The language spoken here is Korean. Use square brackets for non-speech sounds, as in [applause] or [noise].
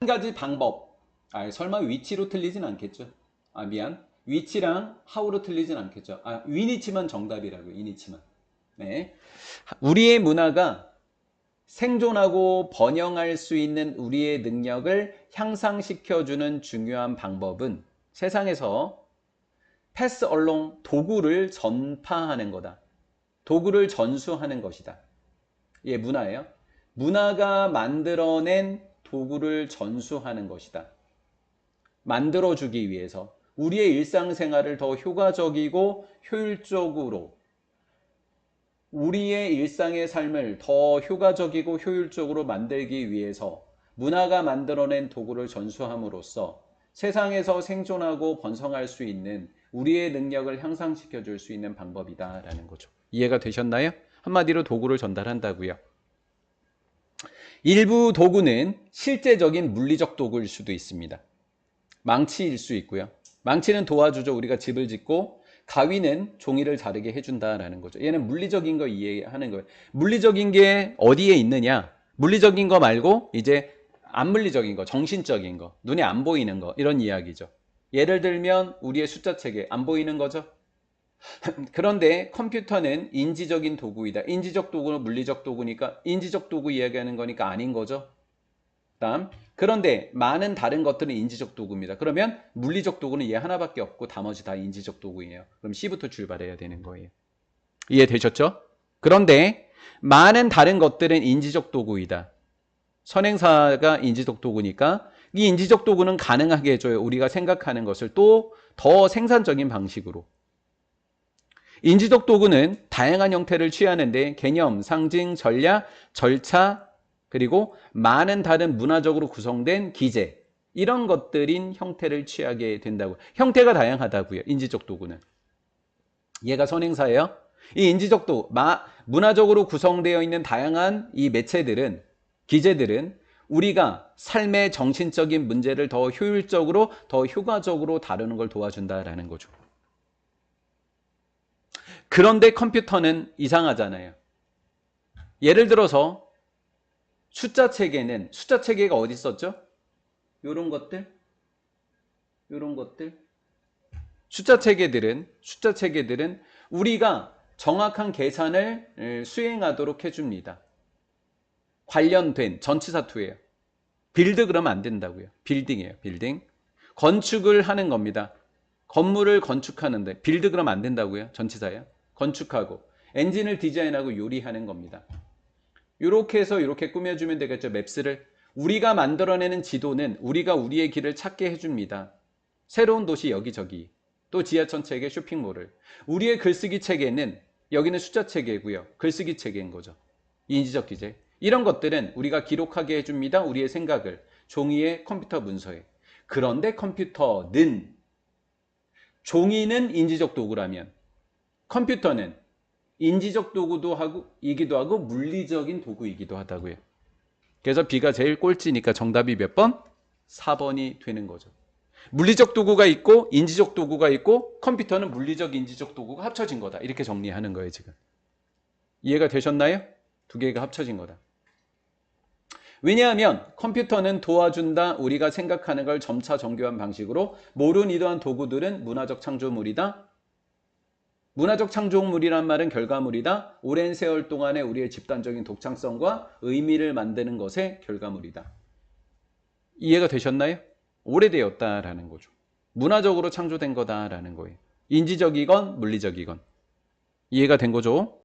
한 가지 방법. 아, 설마 위치로 틀리진 않겠죠? 아, 미안. 위치랑 하우로 틀리진 않겠죠? 아, 위니치만 정답이라고요. 위니치만. 네. 우리의 문화가 생존하고 번영할 수 있는 우리의 능력을 향상시켜주는 중요한 방법은 세상에서 패스 얼롱 도구를 전파하는 거다. 도구를 전수하는 것이다. 이게 문화예요. 문화가 만들어낸 도구를 전수하는 것이다. 만들어주기 위해서 우리의 일상생활을 더 효과적이고 효율적으로 우리의 일상의 삶을 더 효과적이고 효율적으로 만들기 위해서 문화가 만들어낸 도구를 전수함으로써 세상에서 생존하고 번성할 수 있는 우리의 능력을 향상시켜 줄 수 있는 방법이다라는 거죠. 이해가 되셨나요? 한마디로 도구를 전달한다고요. 일부 도구는 실제적인 물리적 도구일 수도 있습니다. 망치일 수 있고요. 망치는 도와주죠. 우리가 집을 짓고 가위는 종이를 자르게 해준다라는 거죠. 얘는 물리적인 거 이해하는 거예요. 물리적인 게 어디에 있느냐? 물리적인 거 말고 이제 안 물리적인 거, 정신적인 거, 눈에 안 보이는 거 이런 이야기죠. 예를 들면 우리의 숫자 체계 안 보이는 거죠. [laughs] 그런데 컴퓨터는 인지적인 도구이다. 인지적 도구는 물리적 도구니까 인지적 도구 이야기하는 거니까 아닌 거죠. 다음 그런데 많은 다른 것들은 인지적 도구입니다. 그러면 물리적 도구는 얘 하나밖에 없고 나머지 다 인지적 도구예요. 그럼 C부터 출발해야 되는 거예요. 이해되셨죠? 그런데 많은 다른 것들은 인지적 도구이다. 선행사가 인지적 도구니까 이 인지적 도구는 가능하게 해줘요. 우리가 생각하는 것을 또 더 생산적인 방식으로. 인지적 도구는 다양한 형태를 취하는데 개념, 상징, 전략, 절차, 그리고 많은 다른 문화적으로 구성된 기재. 이런 것들인 형태를 취하게 된다고. 형태가 다양하다고요 인지적 도구는. 얘가 선행사예요? 이 인지적 도구 마, 문화적으로 구성되어 있는 다양한 이 매체들은 기재들은 우리가 삶의 정신적인 문제를 더 효율적으로 더 효과적으로 다루는 걸 도와준다라는 거죠 그런데 컴퓨터는 이상하잖아요 예를 들어서 숫자 체계는 숫자 체계가 어디 있었죠? 요런 것들 요런 것들 숫자 체계들은 숫자 체계들은 우리가 정확한 계산을 수행하도록 해줍니다. 관련된 전치사 투예요. 빌드 그러면 안 된다고요. 빌딩이에요. 빌딩. 건축을 하는 겁니다. 건물을 건축하는데 빌드 그러면 안 된다고요. 전치사예요. 건축하고 엔진을 디자인하고 요리하는 겁니다. 이렇게 해서 이렇게 꾸며주면 되겠죠. 맵스를. 우리가 만들어내는 지도는 우리가 우리의 길을 찾게 해줍니다. 새로운 도시 여기저기. 또 지하철 체계, 쇼핑몰을. 우리의 글쓰기 체계는 여기는 숫자 체계고요. 글쓰기 체계인 거죠. 인지적 기재. 이런 것들은 우리가 기록하게 해줍니다. 우리의 생각을. 종이에 컴퓨터 문서에. 그런데 컴퓨터는 종이는 인지적 도구라면 컴퓨터는 인지적 도구도 하고 이기도 하고 물리적인 도구이기도 하다고요. 그래서 B가 제일 꼴찌니까 정답이 몇 번? 4번이 되는 거죠. 물리적 도구가 있고 인지적 도구가 있고 컴퓨터는 물리적 인지적 도구가 합쳐진 거다. 이렇게 정리하는 거예요, 지금. 이해가 되셨나요? 두 개가 합쳐진 거다. 왜냐하면 컴퓨터는 도와준다. 우리가 생각하는 걸 점차 정교한 방식으로 모른 이러한 도구들은 문화적 창조물이다. 문화적 창조물이란 말은 결과물이다. 오랜 세월 동안의 우리의 집단적인 독창성과 의미를 만드는 것의 결과물이다. 이해가 되셨나요? 오래되었다라는 거죠. 문화적으로 창조된 거다라는 거예요. 인지적이건 물리적이건. 이해가 된 거죠?